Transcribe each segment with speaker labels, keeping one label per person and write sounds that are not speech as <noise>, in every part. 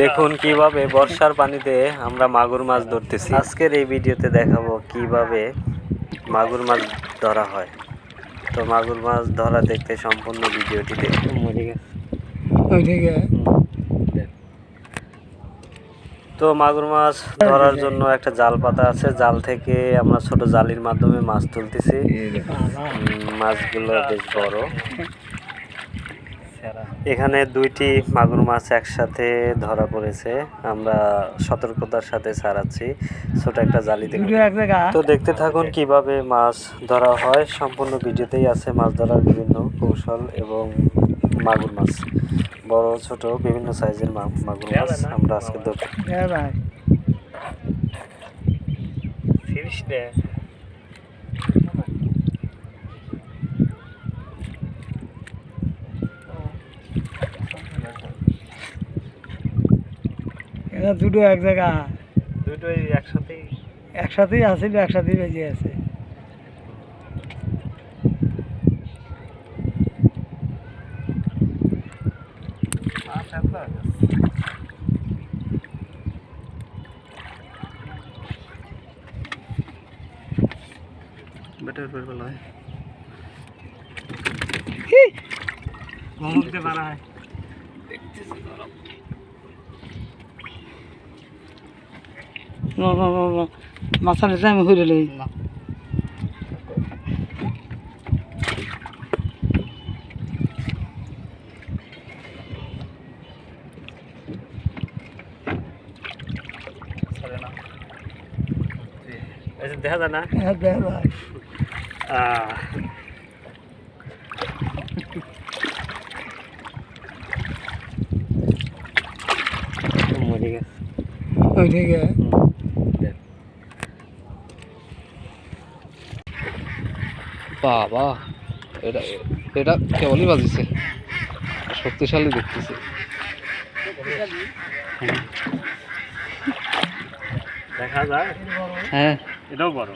Speaker 1: দেখুন কীভাবে বর্ষার পানিতে আমরা মাগুর মাছ ধরতেছি। আজকের এই ভিডিওতে দেখাবো কীভাবে মাগুর মাছ ধরা হয়। তো মাগুর মাছ ধরা দেখতে সম্পূর্ণ ভিডিওটি দেখুন। তো মাগুর মাছ ধরার জন্য একটা জাল পাতা আছে। জাল থেকে আমরা ছোট জালির মাধ্যমে মাছ তুলতেছি। মাছগুলো বেশ বড়। এখানে দুইটি মাগুর মাছ একসাথে ধরা পড়েছে। আমরা সতর্কতার সাথে ছাড়াচ্ছি ছোট একটা জালি তো দেখতে থাকুন কীভাবে মাছ ধরা হয়। সম্পূর্ণ ভিডিওতেই আছে মাছ ধরার বিভিন্ন কৌশল এবং মাগুর মাছ। বড় ছোট বিভিন্ন সাইজের মা- মাগুর মাছ আমরা আজকে ধরব।
Speaker 2: এটা দুটো এক জায়গা।
Speaker 1: দুটোই একসাথেই?
Speaker 2: একসাথেই আসিল একসাথেই বেজে আছে?
Speaker 1: বেটার বেলা হয়
Speaker 2: না না না মাথা নিতে আমি হইলে লই।
Speaker 1: দেখা যায় না?
Speaker 2: হ্যাঁ দেখ ভাই ওইদিকে
Speaker 3: বাবা এটা এটা কেবলই বাজিছে। শক্তিশালী দেখতেছে।
Speaker 1: দেখা যায়।
Speaker 3: হ্যাঁ।
Speaker 1: এটাও বড়।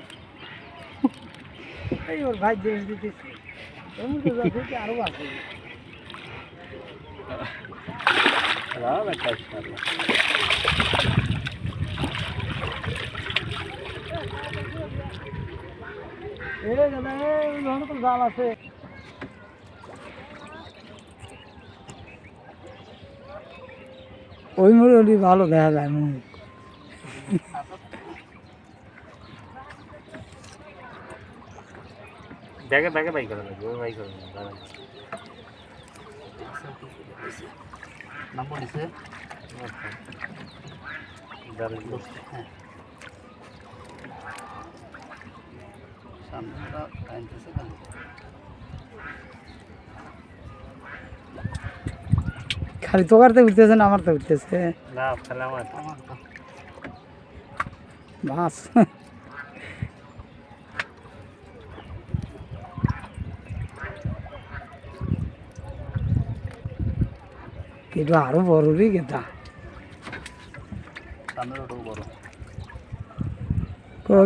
Speaker 2: এই ওর ভাই জিনিস দিতেছি। আরও আছে
Speaker 1: রাও একটা ইনশাআল্লাহ
Speaker 2: এই দাদা এই ধরনের তো জাল আছে ওই ভালো দেখা যায় মুখ
Speaker 1: ব্যাগে ব্যাগে বাই করা লাগবে বাই করে
Speaker 3: নাম্বার নিছে
Speaker 1: দাঁড়া
Speaker 3: খালি।
Speaker 2: খালি তোকার উঠতেছে না আমার তো উঠতেছে?
Speaker 1: না আমার।
Speaker 2: কিন্তু আরও বড় রে
Speaker 3: বড়।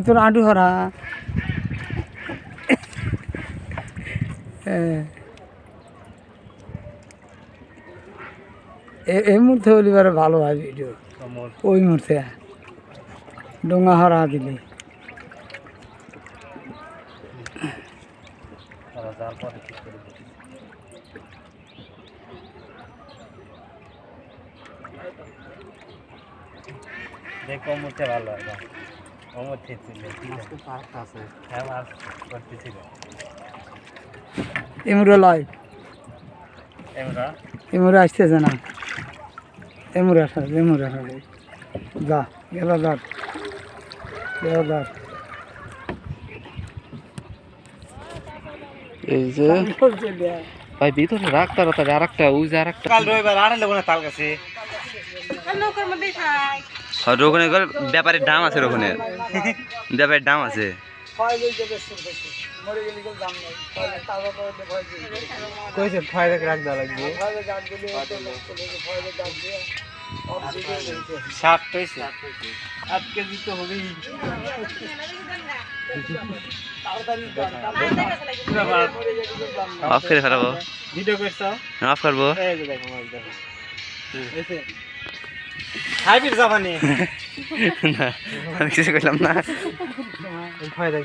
Speaker 2: তোর আঁটু হরা। এই মুহূর্তে বলিবার ভালো হয় ভিডিও ওই মুহূর্তে। ডোঙা হরা দিলে।
Speaker 1: ঠিক দেখ ভালো হয় বা অমর ছিল
Speaker 3: আছে।
Speaker 1: হ্যাঁ করতেছিল।
Speaker 2: এমুরে লয়।
Speaker 1: এমরা?
Speaker 2: এমুরে আসতেছে না এমুরে এমুরে যা গেল ধর গেল ধর
Speaker 3: এই যে ভাই ভিতরে রাখ তাড়াতাড়ি আর একটা ওই যে আর একটা
Speaker 1: কাল রবিবার আড়ালে কোনো তাল গেছে?
Speaker 4: আর ওখানে ব্যাপারের দাম আছে ওখানে <laughs> ব্যাপারের দাম আছে।
Speaker 1: কইছে ছয় লাখ রাখ দেওয়া লাগবে। ষাট হয়েছে আট কেজি তো হবেই।
Speaker 4: অফ করে ফেলাবো।
Speaker 1: ভিডিও করছ?
Speaker 4: অফ করব।
Speaker 1: এই যে দেখো মাছ দেখো।
Speaker 5: হাইব্রিড জাপানি <laughs>
Speaker 4: না আমি কিছু করলাম না।
Speaker 5: ভয় দেখ